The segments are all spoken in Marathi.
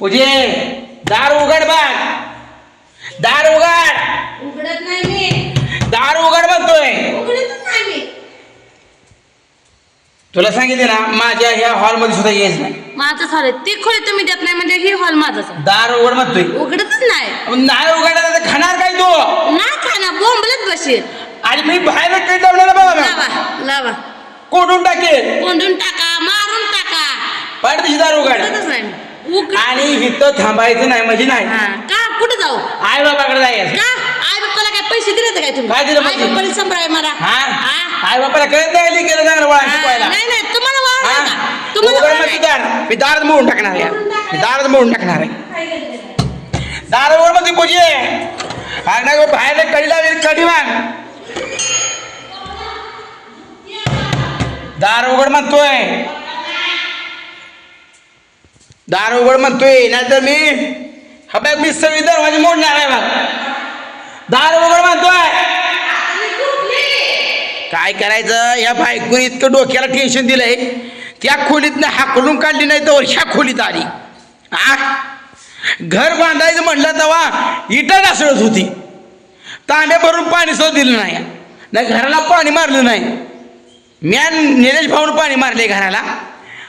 पूजे दार उघड बघ. दार उघड. उघडत नाही मी. दार उघड उघडतच नाही मी. तुला सांगितले ना माझ्या ह्या हॉलमध्ये सुद्धा येच नाही. माझं झालं. ती खोली तुम्ही देत नाही म्हणजे ही हॉल माझाच आहे. दार उघड म्हणतोय उघडतच नाही. नाही उघडला तर खाणार काय तू? ना खाना बोंबलत बसेल. आणि मी बाहेर ट्रेन लावलेला बघा. लावा लावा. कोंडून टाकेल. कोंडून टाका मारून टाका. पडते दार उघड. उघडतच नाही मी. आणि इथं थांबायचं नाही म्हणजे नाही. का? कुठं जाऊ? आई बाबाकडे जायचं. का? आई बाप्पाला काय पैसे दिले काय तुम्ही? काय दिलं आई म्हणजे? बाप्पाला सांभाळाय मला. हा? हा? आई बापाला कळत नाही केलं हा, शिकवायला नाही नाही तुम्हाला वाव हा? आहे का? तुम्हाला वाव म्हणजे आहे. दार. मी मोडून टाकणार आहे. मी मोडून टाकणार आहे. दार उघड म्हणजे पूजे अरे नाही बाहेर कडी लावेल कडी माग दार उघड म्हणतोय. दार उघड म्हणतोय नाहीतर मी हा बघ मी सगळी दरवाजे मोडणार आहे बघ. दार उघड म्हणतोय. काय करायचं? या बायकून इतकं डोक्याला टेन्शन दिलंय. त्या खोलीतनं हाकलून काढली नाही तर ह्या खोलीत आली. आ? घर बांधायचं म्हटलं तेव्हा इटा ढासळत होती. तांब्या भरून पाणी सुद्धा दिलं नाही. नाही घराला पाणी मारलं नाही. म्या निलेश भाऊन पाणी मारले घराला.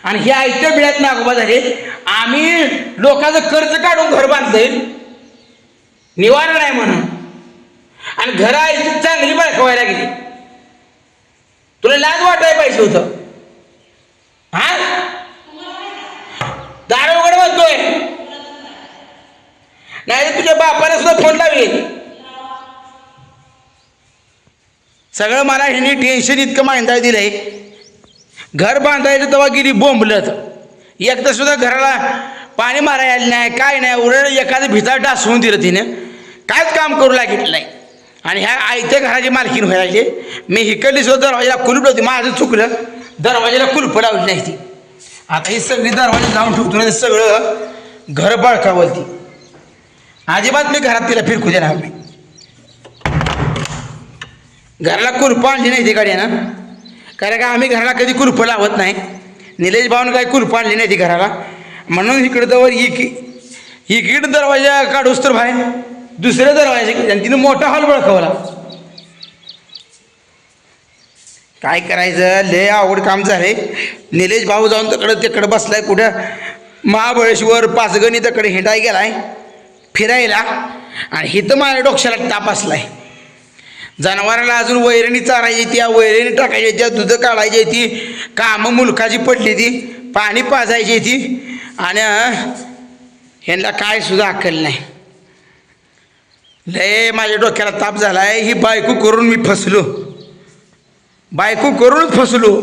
आणि हे आयत्या बिळ्यात नागोबा झाले. आम्ही लोकांचं कर्ज काढून घर बांधलंय. निवारण आहे म्हणून. आणि घर आहे चांगली बायकवायला गेली. तुला लाज वाटायला पाहिजे होतं. हा? दार उघड म्हणतोय. नाही तुझ्या बापाने सुद्धा फोन लावेल सगळं मला ह्यांनी टेन्शन इतकं मांडायला दिलंय. घर बांधायचं तेव्हा गेली बोंबलत. एकदा सुद्धा घराला पाणी मारायला नाही काय नाही उरड एखादं भिता डासवून दिलं तिनं. कायच काम करू लागितलं नाही. आणि ह्या आयत्या घराची मालकीन व्हायला मी हिकडली सुद्धा दरवाजाला कुलूप लावते माझं चुकलं. दरवाजाला कुलप लावली नाही ती. आता ही सगळी दरवाजा लावून ठेवतो ना सगळं घर बळकावलती अजिबात मी घरात तिला फिरकू देणार नाही. घराला कुलपं आणली नाही ती गाड्यानं कारण का आम्ही घराला कधी कुलपं लावत नाही. निलेश भाऊन काही कुलपं आणली नाही ती घराला. म्हणून इकडं जवळ इक इकडं दरवाजा काढूस तर बाहेर. दुसऱ्या दरवाजा आणि तिने मोठा हॉल बळकवला. काय करायचं? लय आवड काम झालं. निलेश भाऊ जाऊन तिकडं तिकडं बसलाय कुठं? महाबळेश्वर पाचगणी तिकडे हिंडाय गेलाय. फिरायला. आणि हिथं माझ्या डोक्याला ताप असलाय. जनावराला अजून वैरणी चारायची ती वैरणी टाकायची त्या दूध काढायची ती कामं मुलकाची पडली ती पाणी पाजायची ती आणि ह्यांना काय सुद्धा अक्कल नाही. लय माझ्या डोक्याला ताप झालाय ही बायको करून मी फसलो. बायको करूनच फसलो.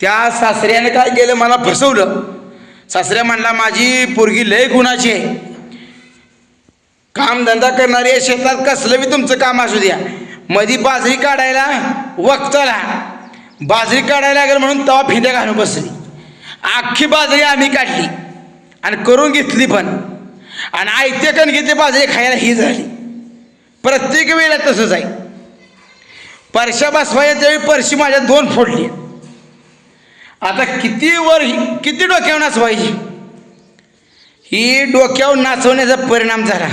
त्या सासऱ्याने काय केलं मला फसवलं. सासऱ्या म्हणला माझी पोरगी लय गुणाची आहे. कामधंदा करणारी आहे, शेतात कसलं बी तुमचं काम असू द्या. मधी बाजरी काढायला वक्ताला. बाजरी काढायला लागेल म्हणून तवा फिंद्या घालून बसली. अख्खी बाजरी आम्ही काढली. आणि करून घेतली पण. आणि आयते घेतली बाजरी खायला ही झाली. प्रत्येक वेळेला तसंच आहे. परशा बसवायच्या त्यावेळी परशी माझ्या दोन फोडली. आता किती वर किती डोक्यावर नाचवायची? ही डोक्यावर नाचवण्याचा परिणाम झाला.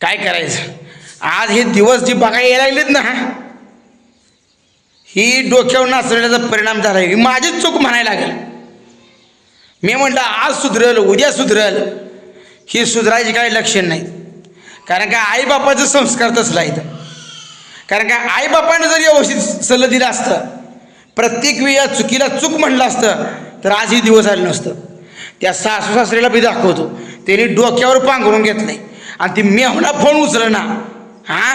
काय करायचं? आज हे दिवस जी बघायला यायला लागलेत ना ही डोक्यावर नाचवण्याचा परिणाम झाला. ही माझीच चूक म्हणायला लागेल. मी म्हटलं आज सुधरल उद्या सुधरल. ही सुधरायची काही लक्षण नाही. कारण का आईबापाचं संस्कार तसला इथं. कारण का आईबापानं जर व्यवस्थित सल्लं दिलं असतं प्रत्येक वेळी या चुकीला चूक म्हणलं असतं तर आज ही दिवस आले नसतं. त्या सासू सासऱ्याला मी दाखवतो. त्यांनी डोक्यावर पांघरून घेतलं आणि ती मेहणा फोन उचलं ना हां?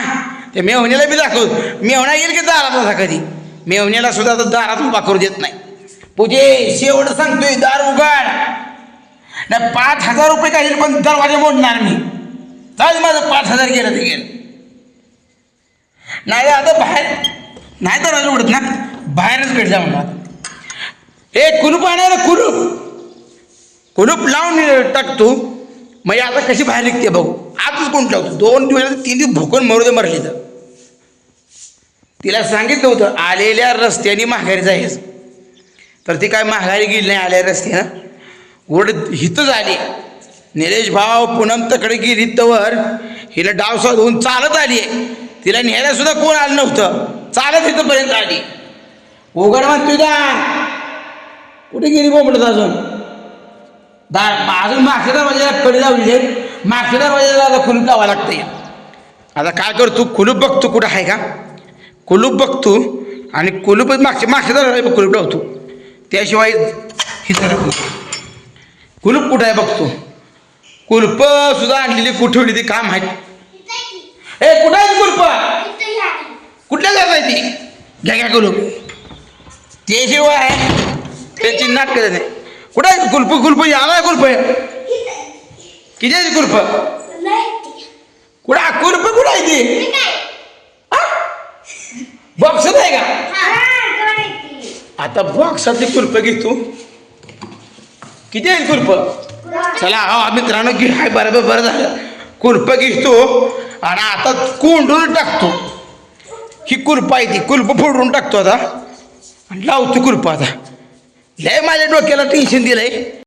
ते मेहण्याला बी दाखव. मेवणा येईल की दारात असा कधी? मेहण्याला सुद्धा तर दारात उभा करू देत नाही. पूजे शेवट सांगतोय दार उघड. नाही पाच हजार रुपये काही पण दरवाजा मोडणार मी. जाऊ माझं पाच हजार गेलं ते गेलं. नाही आता बाहेर नाही दरवाजा उडत ना? बाहेरच भेट जा म्हणलं ए कुलूप आणायला कुलूप. कुलूप लावून टाकतो मग आता कशी बाहेर निघते बघू. आजच कोण ठेवतो? दोन दिवस तीन दिवस भुकून मरू दे मरली तर. तिला सांगितलं होतं आलेल्या रस्त्याने माघारी जायचं. तर ती काय माघारी गेली नाही आल्या रस्त्यानं? ओढत हिथंच आली. निलेश भाव पूनम तकडे गेली तवर हिला डाव साधून चालत आली. तिला न्यायला सुद्धा कोण आलं नव्हतं? चालत इथंपर्यंत आली. उघड म्हणतो का कुठे गेली बोंबडत अजून? दा अजून मागच्या दरवाजाला कडे लावली आहेत. मागच्या दरवाजाला आता कुलूप लावा लागते आता काय करतो कुलूप बघतो कुठं आहे का? कुलूप बघतो आणि कुलूप मागच्या मागच्या दरवाजा कुलूप लावतो. त्याशिवाय इथं कुलूप कुठं आहे बघतो? कुलप सुद्धा आणलेली कुठे ती काम आहे ए कुठं आहे कुलप? कुठल्या जात आहे ती? घ्या घ्या कुलूप. त्याशिवाय त्याची नाटक नाही. कुठं आहे कुलप? कुलप याला कुलप? किती आहे कुलप कुठं? कुलप कुठं आहे ती? बॉक्सात आहे का? आता बॉक्सातली कुलप घेतो किती आहे कुलप चला हो, हा मित्रांनो घे हाय बरोबर बरं झालं. कुलप घेतो आणि आता कोंडून टाकतो. ही कुरपा आहे ती कुलप फोडून टाकतो आता. आणि लावतो कुलप आता. लय माझ्या डोक्याला टेन्शन दिलंय.